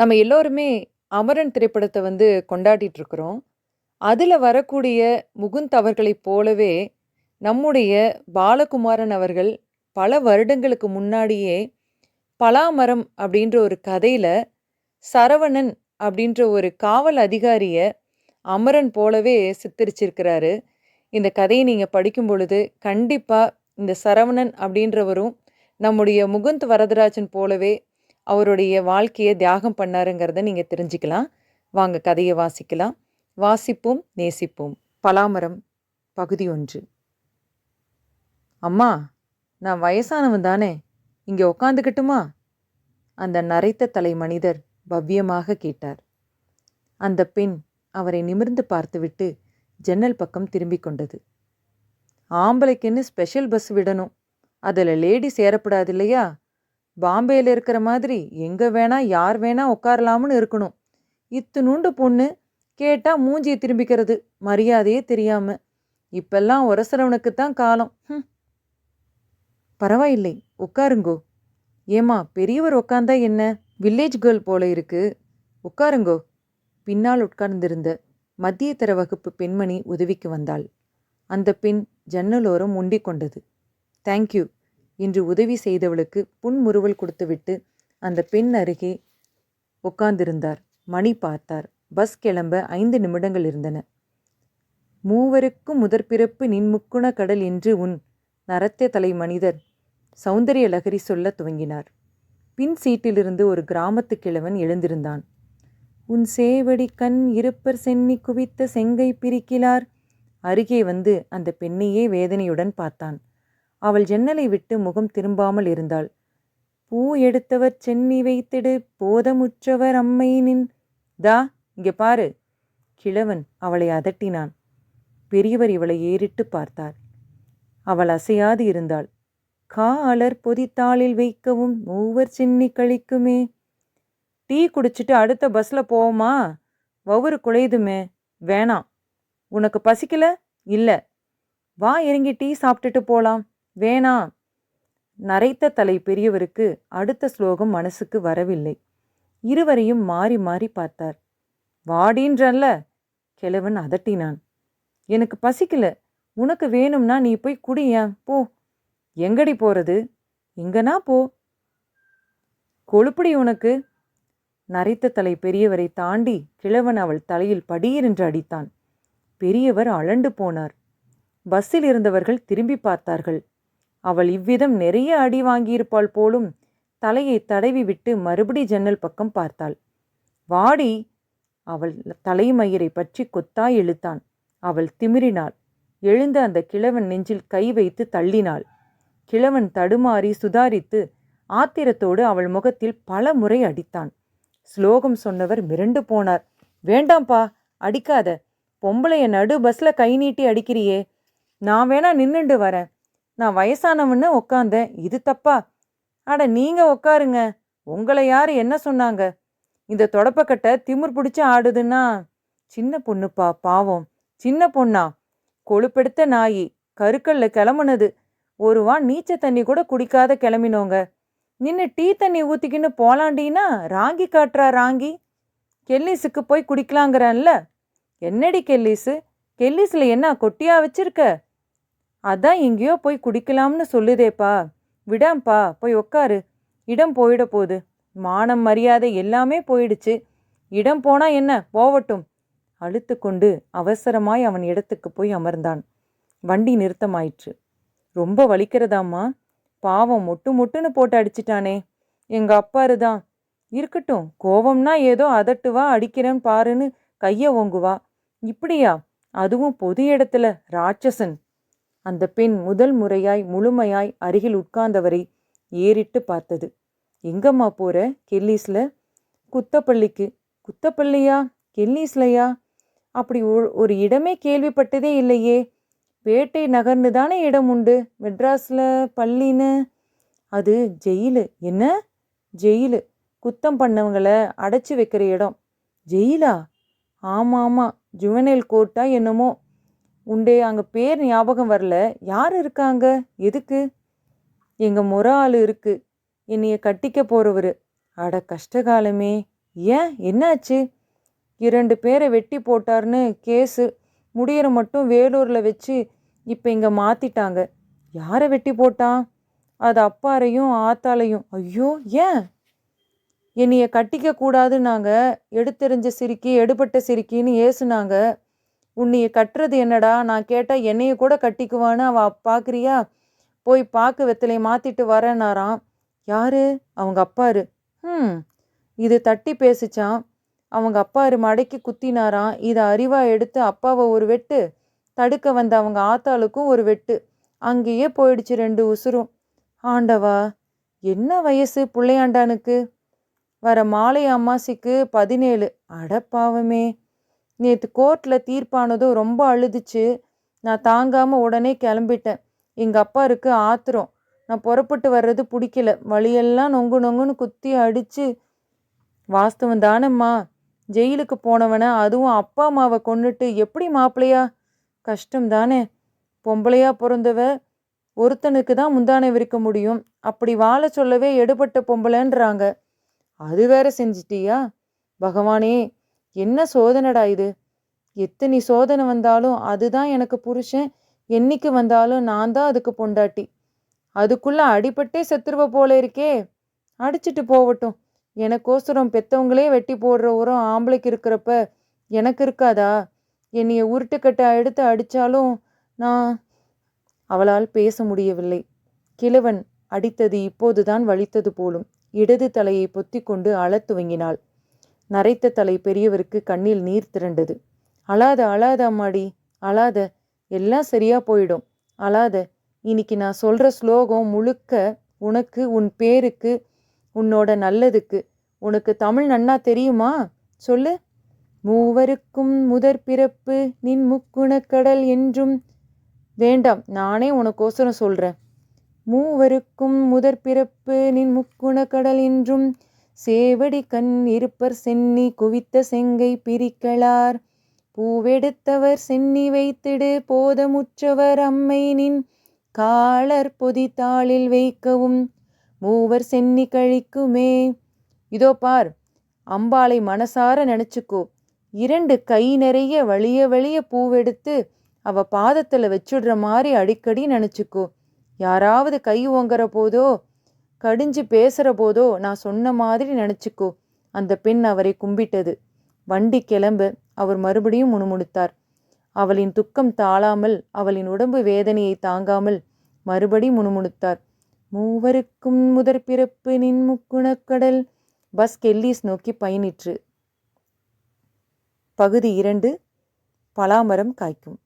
நம்ம எல்லோருமே அமரன் திரைப்படத்தை வந்து கொண்டாடிட்டு இருக்கிறோம். அதில் வரக்கூடிய முகுந்த் அவர்களைப் போலவே, நம்முடைய பாலகுமாரன் அவர்கள் பல வருடங்களுக்கு முன்னாடியே, பலாமரம் அப்படின்ற ஒரு கதையில் சரவணன் அப்படின்ற ஒரு காவல் அதிகாரியை அமரன் போலவே சித்தரிச்சிருக்கிறாரு. இந்த கதையை நீங்கள் படிக்கும் பொழுது, கண்டிப்பாக இந்த சரவணன் அப்படின்றவரும், நம்முடைய முகுந்த் வரதராஜன் போலவே அவருடைய வாழ்க்கையை தியாகம் பண்ணாருங்கிறத நீங்கள் தெரிஞ்சுக்கலாம். வாங்க கதையை வாசிக்கலாம். வாசிப்போம், நேசிப்போம். பலாமரம் பகுதி ஒன்று அம்மா, நான் வயசானவன் தானே, இங்கே உட்காந்துக்கட்டுமா? அந்த நரைத்த தலை மனிதர் பவ்யமாக கேட்டார். அந்த பெண் அவரை நிமிர்ந்து பார்த்துவிட்டு ஜன்னல் பக்கம் திரும்பிக் கொண்டது. ஆம்பளைக்குன்னு ஸ்பெஷல் பஸ் விடணும். அதில் லேடி சேரப்படாது இல்லையா பாம்பேல இருக்கிற மாதிரி எங்கே வேணா யார் வேணா உட்காரலாம்னு இருக்கணும். இத்துணூண்டு பொண்ணு, கேட்டால் மூஞ்சியை திரும்பிக்கிறது, மரியாதையே தெரியாமல் இப்பெல்லாம் உரசறவனுக்குத் தான் காலம். ம் பரவாயில்லை, உட்காருங்கோ. ஏம்மா பெரியவர் உட்காந்தா என்ன? வில்லேஜ் கேர்ள் போல இருக்கு. உட்காருங்கோ. பின்னால் உட்கார்ந்திருந்த மத்தியதர வகுப்பு பெண்மணி உதவிக்கு வந்தாள். அந்த பெண் ஜன்னலோரம் முண்டிக் கொண்டது. தேங்க்யூ இன்று உதவி செய்தவளுக்கு புன்முறுவல் கொடுத்துவிட்டு அந்த பெண் அருகே உட்கார்ந்திருந்தார். மணி பார்த்தார். பஸ் கிளம்ப ஐந்து நிமிடங்கள் இருந்தன. மூவருக்கும் முதற்பிறப்பு நின்முக்குண கடல் என்று உன் நரத்த தலை மனிதர் சௌந்தரிய லகரி சொல்லத் துவங்கினார். பின் சீட்டிலிருந்து ஒரு கிராமத்து கிழவன் எழுந்திருந்தான். உன் சேவடி கண் இருப்பர் சென்னி குவித்த செங்கை பிரிக்கிலார். அருகே வந்து அந்த பெண்ணையே வேதனையுடன் பார்த்தான். அவள் ஜன்னலை விட்டு முகம் திரும்பாமல் இருந்தாள். பூ எடுத்தவர் சென்னி வைத்திடு போதமுற்றவர் அம்மையினின் தா இங்கே பாரு. கிழவன் அவளை அதட்டினான். பெரியவர் இவளை ஏறிட்டு பார்த்தார். அவள் அசையாது இருந்தாள். கா அலர் பொதித்தாளில் வைக்கவும் மூவர் சென்னி கழிக்குமே. டீ குடிச்சிட்டு அடுத்த பஸ்ல போவோமா? வவுறு குழையுதுமே. வேணாம். உனக்கு பசிக்கல? இல்ல. வா இறங்கி டீ சாப்பிட்டுட்டு போலாம். வேணாம். நரைத்த தலை பெரியவருக்கு அடுத்த ஸ்லோகம் மனசுக்கு வரவில்லை. இருவரையும் மாறி மாறி பார்த்தார். வாடின்றல்ல கிழவன் அதட்டினான். எனக்கு பசிக்கல. உனக்கு வேணும்னா நீ போய் குடியா போ. எங்கடி போறது? எங்கனா போ. கொழுப்படி உனக்கு. நரைத்த தலை பெரியவரை தாண்டி கிழவன் அவள் தலையில் படீரென்று அடித்தான். பெரியவர் அழண்டு போனார். பஸ்ஸில் இருந்தவர்கள் திரும்பிப் பார்த்தார்கள். அவள் இவ்விதம் நிறைய அடி வாங்கியிருப்பாள் போலும். தலையை தடவி விட்டு மறுபடி ஜன்னல் பக்கம் பார்த்தாள். வாடி. அவள் தலைமயிரை பற்றி கொத்தாய் இழுத்தான். அவள் திமிறினாள். எழுந்த அந்த கிழவன் நெஞ்சில் கை வைத்து தள்ளினாள். கிழவன் தடுமாறி சுதாரித்து ஆத்திரத்தோடு அவள் முகத்தில் பல முறை அடித்தான். ஸ்லோகம் சொன்னவர் மிரண்டு போனார். வேண்டாம்பா. அடிக்காத. பொம்பளைய நடு பஸ்ல கை நீட்டி அடிக்கிறியே. நான் வேணா நின்னுண்டு வரேன். நான் வயசானவன்னு உக்காந்தேன். இது தப்பா? அட நீங்க உக்காருங்க. உங்களை யாரு என்ன சொன்னாங்க? இந்த தொடப்பக்கட்ட திமிர் பிடிச்சி ஆடுதுன்னா. சின்ன பொண்ணுப்பா பாவம். சின்ன பொண்ணா? கொழுப்பெடுத்த நாயி. கருக்கல்ல கிளம்புனது. ஒரு வான் நீச்ச தண்ணி கூட குடிக்காத கிளம்பினோங்க. நின்னு டீ தண்ணி ஊத்திக்கின்னு போலாண்டின்னா ராங்கி காட்டுறா ராங்கி. கெல்லிஸுக்கு போய் குடிக்கலாங்கிறான்ல என்னடி கெல்லிஸு? கெல்லிஸ்ல என்ன கொட்டியா வச்சிருக்க? அதான் எங்கேயோ போய் குடிக்கலாம்னு சொல்லுதேப்பா. விடாம்ப்பா போய் உக்காரு. இடம் போயிட போகுது மானம் மரியாதை எல்லாமே போயிடுச்சு. இடம் போனா என்ன போவட்டும். அலுத்துக்கொண்டு அவசரமாய் அவன் இடத்துக்கு போய் அமர்ந்தான். வண்டி நிறுத்தமாயிற்று. ரொம்ப வலிக்கிறதாம்மா? பாவம் மொட்டு மொட்டுன்னு போட்டு அடிச்சிட்டானே. எங்க அப்பாருதான். இருக்கட்டும் கோவம்னா ஏதோ அதட்டுவா அடிக்கிறேன் பாருன்னு கையை ஓங்குவா. இப்படியா? அதுவும் பொது இடத்துல ராட்சசன். அந்த பெண் முதல் முறையாய் முழுமையாய் அருகில் உட்கார்ந்தவரை ஏறிட்டு பார்த்தது. எங்கம்மா போற? கெல்லிஸ்ல? குத்தப்பள்ளிக்கு. குத்தப்பள்ளியா? கெல்லிஸ்லையா அப்படி ஒரு இடமே கேள்விப்பட்டதே இல்லையே. பேட்டை நகர்னு தானே இடம் உண்டு. மெட்ராஸில் பள்ளின்னு. அது ஜெயிலு. என்ன? ஜெயிலு. குத்தம் பண்ணவங்கள அடைச்சி வைக்கிற இடம். ஜெயிலா? ஆமாமா. ஜுவனைல் கோர்ட்டா என்னமோ. உண்டே அங்கே பேர் ஞாபகம் வரல. யார் இருக்காங்க? எதுக்கு? எங்கள் மொற ஆள் இருக்கு. என்னைய கட்டிக்க போகிறவர் அட கஷ்டகாலமே. ஏன் என்னாச்சு இரண்டு பேரை வெட்டி போட்டார்னு கேஸு முடியற மட்டும் வேலூரில் வச்சு இப்போ இங்கே மாற்றிட்டாங்க யாரை வெட்டி போட்டான் அது அப்பாரையும் ஆத்தாலையும் ஐயோ ஏன் என்னைய கட்டிக்க கூடாதுன்னாங்க எடுத்தெறிஞ்ச சிரிக்கி எடுபட்ட சிரிக்கின்னு ஏசுனாங்க உன்னைய கட்டுறது என்னடா? நான் கேட்டால் என்னைய கூட கட்டிக்குவான்னு அவ பார்க்குறியா போய் பாக்கு வெத்தலையை மாற்றிட்டு வரேனாராம் யாரு? அவங்க அப்பாரு. ம் இது தட்டி பேசிச்சான் அவங்க அப்பாரு மடக்கி குத்தினாராம். இதை அறிவா எடுத்து அப்பாவை ஒரு வெட்டு தடுக்க வந்த அவங்க ஆத்தாளுக்கும் ஒரு வெட்டு. அங்கேயே போயிடுச்சு ரெண்டு உசுரும். ஆண்டவா என்ன வயசு பிள்ளையாண்டானுக்கு? வர மாலை அம்மாசிக்கு பதினேழு. அடப்பாவமே நேற்று கோர்ட்டில் தீர்ப்பானதும் ரொம்ப அழுதுச்சு. நான் தாங்காமல் உடனே கிளம்பிட்டேன். எங்கள் அப்பா இருக்கு ஆத்திரம். நான் புறப்பட்டு வர்றது பிடிக்கல. வழியெல்லாம் நொங்கு நொங்குன்னு குத்தி அடித்து வாஸ்தவம் தானம்மா. ஜெயிலுக்கு போனவனை அதுவும் அப்பா அம்மாவை கொண்டுட்டு எப்படி மாப்பிள்ளையா? கஷ்டம் தானே. பொம்பளையா பிறந்தவ ஒருத்தனுக்கு தான் முந்தானை விரிக்க முடியும். அப்படி வாழ சொல்லவே எடுபட்ட பொம்பளைன்றாங்க. அது வேற செஞ்சிட்டியா? பகவானே என்ன சோதனைடா இது? எத்தனை சோதனை வந்தாலும் அதுதான் எனக்கு புருஷன் என்னைக்கு வந்தாலும் நான் தான் அதுக்கு பொண்டாட்டி. அதுக்குள்ள அடிபட்டே செத்துருவ போல இருக்கே. அடிச்சிட்டு போகட்டும். எனக்கோசரம் பெத்தவங்களே வெட்டி போடுற உரம் ஆம்பளைக்கு இருக்கிறப்ப எனக்கு இருக்காதா? என்னைய உருட்டுக்கட்டை எடுத்து அடித்தாலும் நான் அவளால் பேச முடியவில்லை. கிழவன் அடித்தது இப்போதுதான் வலித்தது போலும். இடது தலையை பொத்திக்கொண்டு அழத் துவங்கினாள். நரைத்த தலை பெரியவருக்கு கண்ணில் நீர் திரண்டது. அழாத அழாத அம்மாடி அழாத. எல்லாம் சரியா போயிடும். அழாத. இன்னைக்கு நான் சொல்கிற ஸ்லோகம் முழுக்க உனக்கு உன் பேருக்கு உன்னோட நல்லதுக்கு. உனக்கு தமிழ் நன்னா தெரியுமா? சொல்லு. மூவருக்கும் முதற் பிறப்பு நின் முக்குணக்கடல் என்றும். வேண்டாம் நானே உனக்கோசரம் சொல்கிறேன் மூவருக்கும் முதற் பிறப்பு நின் முக்குணக்கடல் என்றும். சேவடி கண் இருப்பர் சென்னி குவித்த செங்கை பிரிக்கலார். பூவெடுத்தவர் சென்னி வைத்திடு போதமுற்றவர் அம்மை நின். காலர் பொதித்தாளில் வைக்கவும் மூவர் சென்னி கழிக்குமே. இதோ பார் அம்பாளை மனசார நினச்சிக்கோ. இரண்டு கை நிறைய வழிய வழிய பூவெடுத்து அவ பாதத்தில் வச்சுடுற மாதிரி அடிக்கடி நினச்சிக்கோ. யாராவது கை ஓங்குற போதோ கடிஞ்சு பேசுகிற போதோ நான் சொன்ன மாதிரி நினச்சிக்கோ. அந்த பெண் அவரை கும்பிட்டது. வண்டி கிளம்ப அவர் மறுபடியும் முணுமுணுத்தார். அவளின் துக்கம் தாழாமல் அவளின் உடம்பு வேதனையை தாங்காமல் மறுபடி முணுமுணுத்தார். மூவருக்கும் முதற் பிறப்பு நின்முக்குணக்கடல் பஸ் கெல்லிஸ் நோக்கி பயணிற்று. பகுதி இரண்டு. பலாமரம் காய்க்கும்.